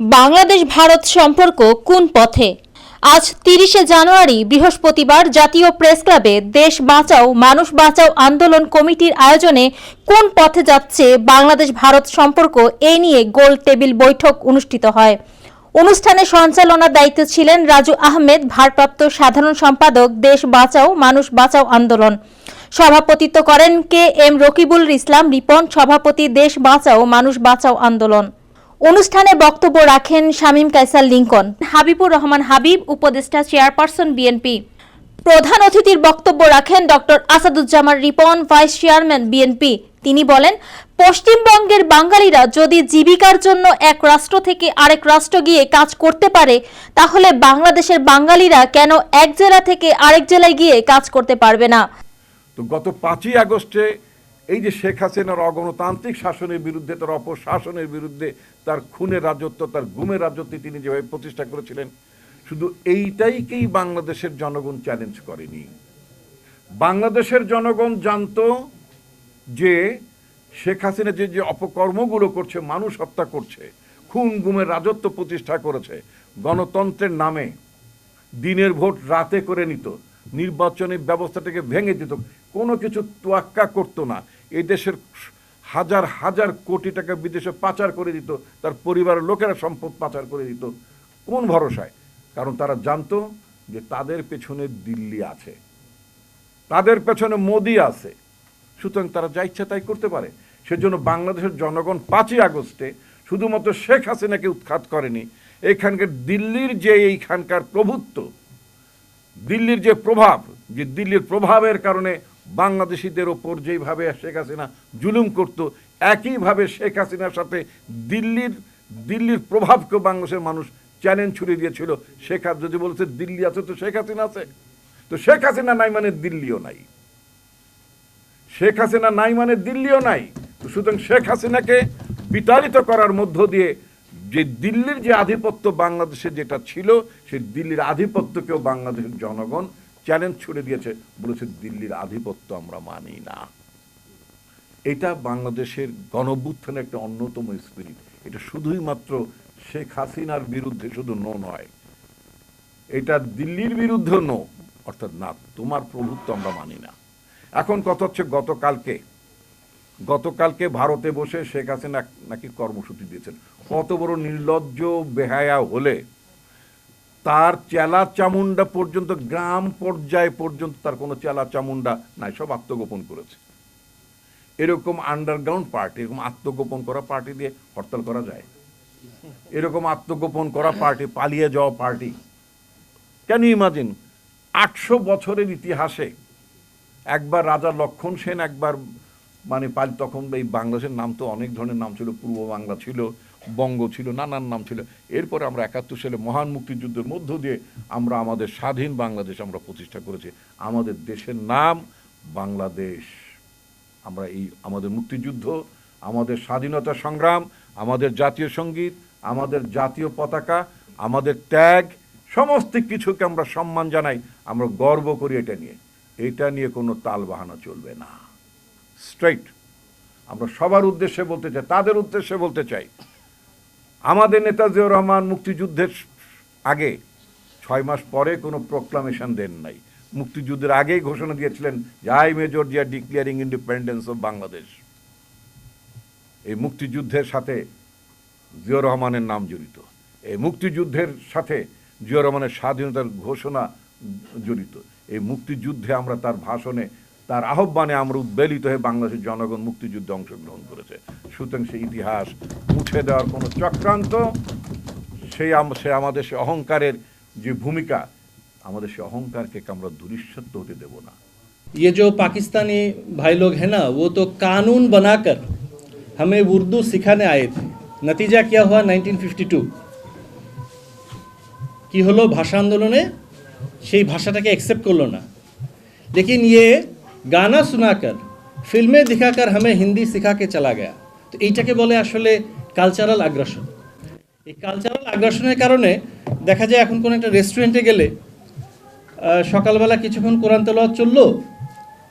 বাংলাদেশ ভারত সম্পর্ক কোন পথে? আজ তিরিশে জানুয়ারি, বৃহস্পতিবার জাতীয় প্রেস ক্লাবে দেশ বাঁচাও, মানুষ বাঁচাও আন্দোলন কমিটির আয়োজনে কোন পথে যাচ্ছে বাংলাদেশ ভারত সম্পর্ক এ নিয়ে গোল টেবিল বৈঠক অনুষ্ঠিত হয়। অনুষ্ঠানে সঞ্চালনার দায়িত্বে ছিলেন রাজু আহমেদ, ভারপ্রাপ্ত সাধারণ সম্পাদক, দেশ বাঁচাও, মানুষ বাঁচাও আন্দোলন। সভাপতিত্ব করেন কে এম রকিবুল ইসলাম রিপন, সভাপতি, দেশ বাঁচাও, মানুষ বাঁচাও আন্দোলন। অনুষ্ঠানে বক্তব্য রাখেন শামীম কাইসার লিঙ্কন। হাবিবুর রহমান হাবিব, উপদেষ্টা চেয়ারপারসন বিএনপি। প্রধান অতিথির বক্তব্য রাখেন doctor Asaduzzaman Ripon, vice chairman BNP. তিনি বলেন, পশ্চিমবঙ্গের বাঙালিরা যদি জীবিকার জন্য এক রাষ্ট্র থেকে আরেক রাষ্ট্র গিয়ে কাজ করতে পারে, তাহলে বাংলাদেশের বাঙালিরা কেন এক জেলা থেকে আরেক জেলায় গিয়ে কাজ করতে পারবে না? তো গত পাঁচই আগস্টে এই যে শেখ হাসিনার অগণতান্ত্রিক শাসনের বিরুদ্ধে, তার অপশাসনের বিরুদ্ধে, তার খুনের রাজত্ব, তার গুমের রাজত্ব তিনি যেভাবে প্রতিষ্ঠা করেছিলেন, শুধু এইটাইকেই বাংলাদেশের জনগণ চ্যালেঞ্জ করেনি। বাংলাদেশের জনগণ জানতো যে শেখ হাসিনা যে যে অপকর্মগুলো করছে, মানুষ হত্যা করছে, খুন, গুমের রাজত্ব প্রতিষ্ঠা করেছে, গণতন্ত্রের নামে দিনের ভোট রাতে করে নিত নির্বাচনী ব্যবস্থাটাকে ভেঙে দিত, কোনো কিছু তোয়াক্কা করতো না। এই দেশের হাজার হাজার কোটি টাকা বিদেশে পাচার করে দিত, তার পরিবারের লোকেরা সম্পদ পাচার করে দিত। কোন ভরসায়? কারণ তারা জানতো যে তাদের পেছনে দিল্লি আছে। তাদের পেছনে মোদি আছে। সুতরাং তারা যা ইচ্ছা তাই করতে পারে। সেজন্য বাংলাদেশের জনগণ পাঁচই আগস্টে শুধুমাত্র শেখ হাসিনাকে উৎখাত করেনি। এইখানকার দিল্লির যে এইখানকার প্রভুত্ব, দিল্লির যে প্রভাব, যে দিল্লির প্রভাবের কারণে বাংলাদেশিদের ওপর যেইভাবে শেখ হাসিনা জুলুম করত, একইভাবে শেখ হাসিনার সাথে দিল্লির দিল্লির প্রভাবকে বাংলাদেশের মানুষ চ্যালেঞ্জ ছুড়ে দিয়েছিল। শেখ যদি বলছে দিল্লি আছে তো শেখ হাসিনা আছে। তো শেখ হাসিনা নাই মানে দিল্লিও নাই। শেখ হাসিনা নাই মানে দিল্লিও নাই। তো সুতরাং শেখ হাসিনাকে বিতাড়িত করার মধ্য দিয়ে যে দিল্লির যে আধিপত্য বাংলাদেশে যেটা ছিল, সেই দিল্লির আধিপত্যকেও বাংলাদেশের জনগণ চ্যালেঞ্জ ছুড়ে দিয়েছে। বলেছে, দিল্লির আধিপত্য আমরা মানি না। এটা বাংলাদেশের গণভ্যুত্থানের একটা অন্যতম স্পিরিট এটা শুধুই মাত্র শেখ হাসিনার বিরুদ্ধে শুধু নো নয়। এটা দিল্লির বিরুদ্ধে নো, অর্থাৎ না, তোমার প্রভুত্ব আমরা মানি না। এখন কথা হচ্ছে গতকালকে। গতকালকে ভারতে বসে শেখ হাসিনা নাকি কর্মসূচি দিয়েছেন। কত বড় নির্লজ্জ বেহায়া হলে তার চেলা চামুন্ডা পর্যন্ত, গ্রাম পর্যায়ে পর্যন্ত তার কোনো চেলা চামুন্ডা নাই, সব আত্মগোপন করেছে। এরকম আন্ডারগ্রাউন্ড পার্টি এরকম আত্মগোপন করা পার্টি দিয়ে হরতাল করা যায়। এরকম আত্মগোপন করা পার্টি পালিয়ে যাওয়া পার্টি ক্যান ইমাজিন আটশো বছরের ইতিহাসে একবার রাজা লক্ষণ সেন একবার মানে তখন এই বাংলাদেশের নাম তো অনেক ধরনের নাম ছিল, পূর্ব বাংলা ছিল বঙ্গ ছিল, নানান নাম ছিল। এরপরে আমরা একাত্তর সালে মহান মুক্তিযুদ্ধের মধ্য দিয়ে আমরা আমাদের স্বাধীন বাংলাদেশ আমরা প্রতিষ্ঠা করেছি। আমাদের দেশের নাম বাংলাদেশ। আমরা এই আমাদের মুক্তিযুদ্ধ, আমাদের স্বাধীনতা সংগ্রাম, আমাদের জাতীয় সংগীত, আমাদের জাতীয় পতাকা, আমাদের ত্যাগ, সমস্ত কিছুকে আমরা সম্মান জানাই। আমরা গর্ব করি এটা নিয়ে। এটা নিয়ে কোনো তাল বাহানা চলবে না। স্ট্রেইট আমরা সবার উদ্দেশ্যে বলতে চাই, তাদের উদ্দেশ্যে বলতে চাই আমাদের নেতা জিয়াউর রহমান মুক্তিযুদ্ধের আগে ছয় মাস পরে কোনো প্রোক্লামেশন দেন নাই। মুক্তিযুদ্ধের আগেই ঘোষণা দিয়েছিলেন যে I major Zia declaring independence of Bangladesh এই মুক্তিযুদ্ধের সাথে জিয়াউর রহমানের নাম জড়িত। এই মুক্তিযুদ্ধের সাথে জিয়াউর রহমানের স্বাধীনতার ঘোষণা জড়িত। এই মুক্তিযুদ্ধে আমরা তার ভাষণে তার আহ্বানে আমরা উদ্বেলিত হয়ে বাংলাদেশের জনগণ মুক্তিযুদ্ধে অংশগ্রহণ করেছে সুতরাং সেই ইতিহাস মুছে দেওয়ার কোনো চক্রান্ত সেই আম- সে আমাদের সে অহংকারের যে ভূমিকা আমাদের সে অহংকারকে আমরা দুরিশ্বত্ব হতে দেব না ये जो पाकिस्तानी भाई लोग हैं ना वो तो कानून बनाकर हमें उर्दू सिखाने आए थे नतीजा क्या हुआ 1952 কি হলো ভাষা আন্দোলনে সেই ভাষাটাকে एक्सेप्ट করলো না लेकिन ये গানা শোনাকার, ফিল্মে দেখাকার হামে হিন্দি শিখাকে চালা গেয়া। তো এইটাকে বলে আসলে কালচারাল আগ্রাসন এই কালচারাল আগ্রাসনের কারণে দেখা যায় এখন কোনো একটা রেস্টুরেন্টে গেলে সকালবেলা কিছুক্ষণ কোরআন তেলাওয়াত চলল,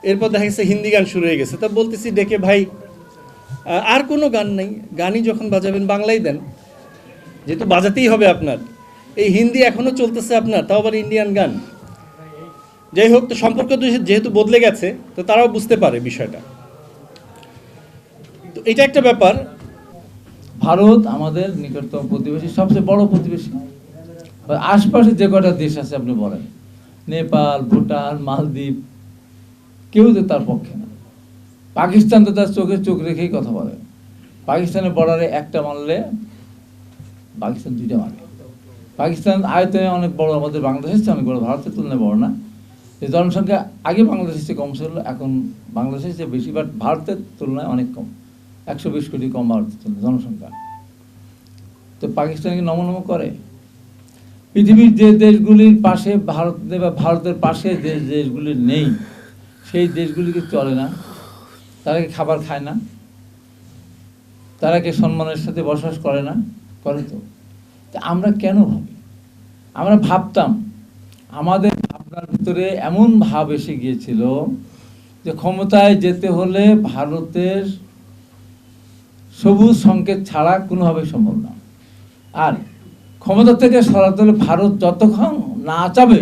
এরপর দেখা গেছে হিন্দি গান শুরু হয়ে গেছে। তা বলতেছি ডেকে ভাই আর কোনো গান নেই। গানই যখন বাজাবেন বাংলাই দেন। যেহেতু বাজাতেই হবে আপনার। এই হিন্দি এখনও চলতেছে আপনার, তাও আবার ইন্ডিয়ান গান। যাই হোক, তো সম্পর্ক যেহেতু বদলে গেছে, তো তারাও বুঝতে পারে বিষয়টা। তো এটা একটা ব্যাপার। ভারত আমাদের নিকটতম প্রতিবেশী, সবচেয়ে বড় প্রতিবেশী। আশপাশে যে কটা দেশ আছে আপনি বলেন, নেপাল, ভুটান, মালদ্বীপ, কেউ তো তার পক্ষে না। পাকিস্তান তো তার চোখে চোখ রেখেই কথা বলে। পাকিস্তানের বর্ডারে একটা মারলে, পাকিস্তান দুইটা মারে পাকিস্তান আয়তনে অনেক বড়, আমাদের বাংলাদেশের চেয়ে অনেক বড়, ভারতের তুলনায় বড় না। এই জনসংখ্যা আগে বাংলাদেশের চেয়ে কম ছিল, এখন বাংলাদেশের চেয়ে বেশি বাট ভারতের তুলনায় অনেক কম। একশো বিশ কোটি কম ভারতের তুলনায় জনসংখ্যা। তো পাকিস্তানকে নমনম করে? পৃথিবীর যে দেশগুলির পাশে ভারত বা ভারতের পাশে যে দেশগুলি নেই, সেই দেশগুলিকে চলে না? তারা কি খাবার খায় না? তারা কি সম্মানের সাথে বসবাস করে না? করে তা আমরা কেন ভাবি? আমরা ভাবতাম, আমাদের ভাবনার ভিতরে এমন ভাব এসে গিয়েছিল যে ক্ষমতায় যেতে হলে ভারতের সবুজ সংকেত ছাড়া কোনোভাবে সম্ভব না। আর ক্ষমতা থেকে সরাতে হলে ভারত যতক্ষণ না চাবে,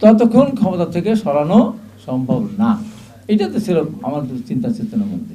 ততক্ষণ ক্ষমতা থেকে সরানো সম্ভব না। এটা তো ছিল আমার চিন্তা চেতনার মধ্যে